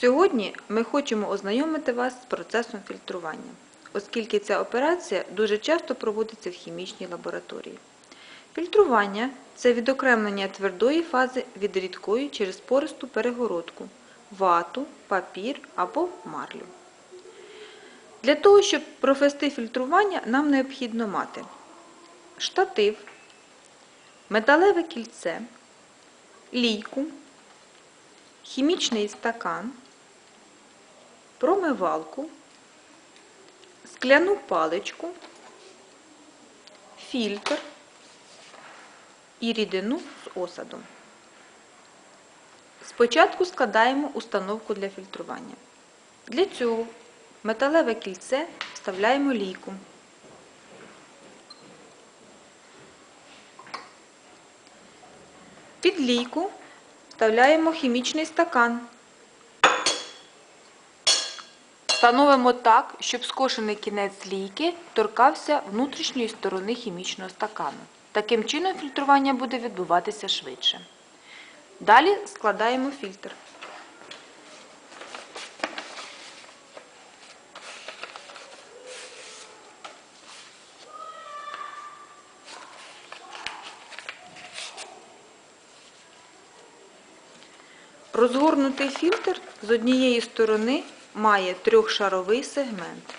Сьогодні ми хочемо ознайомити вас з процесом фільтрування, оскільки ця операція дуже часто проводиться в хімічній лабораторії. Фільтрування це відокремлення твердої фази від рідкої через пористу перегородку, вату, папір або марлю. Для того, щоб провести фільтрування, нам необхідно мати штатив, металеве кільце, лійку, хімічний стакан, промивалку, скляну паличку, фільтр і рідину з осадом. Спочатку складаємо установку для фільтрування. Для цього металеве кільце вставляємо лійку. Під лійку вставляємо хімічний стакан. Встановимо так, щоб скошений кінець лійки торкався внутрішньої сторони хімічного стакану. Таким чином фільтрування буде відбуватися швидше. Далі складаємо фільтр. Розгорнутий фільтр з однієї сторони має трьохшаровий сегмент.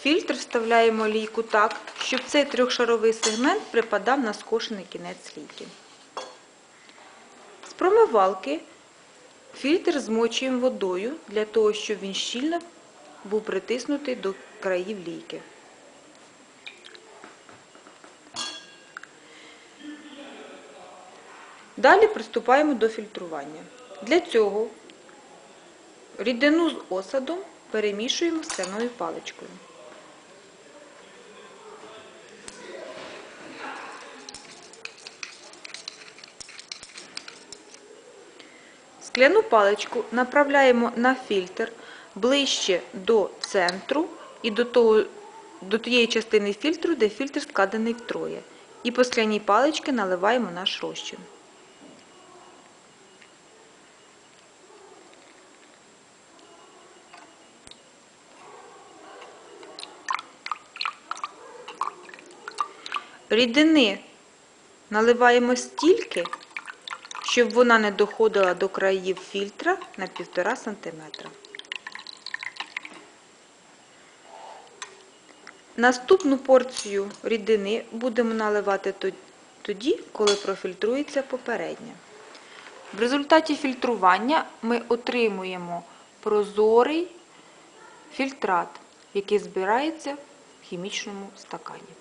Фільтр вставляємо лійку так, щоб цей трьохшаровий сегмент припадав на скошений кінець лійки. З промивалки фільтр змочуємо водою для того, щоб він щільно був притиснутий до країв лійки. Далі приступаємо до фільтрування. Для цього рідину з осадом перемішуємо скляною паличкою. Скляну паличку направляємо на фільтр ближче до центру і до, того, до тієї частини фільтру, де фільтр складений втроє. І по скляній паличці наливаємо наш розчин. Рідини наливаємо стільки, щоб вона не доходила до країв фільтра на 1,5 см. Наступну порцію рідини будемо наливати тоді, коли профільтрується попередня. В результаті фільтрування ми отримуємо прозорий фільтрат, який збирається в хімічному стакані.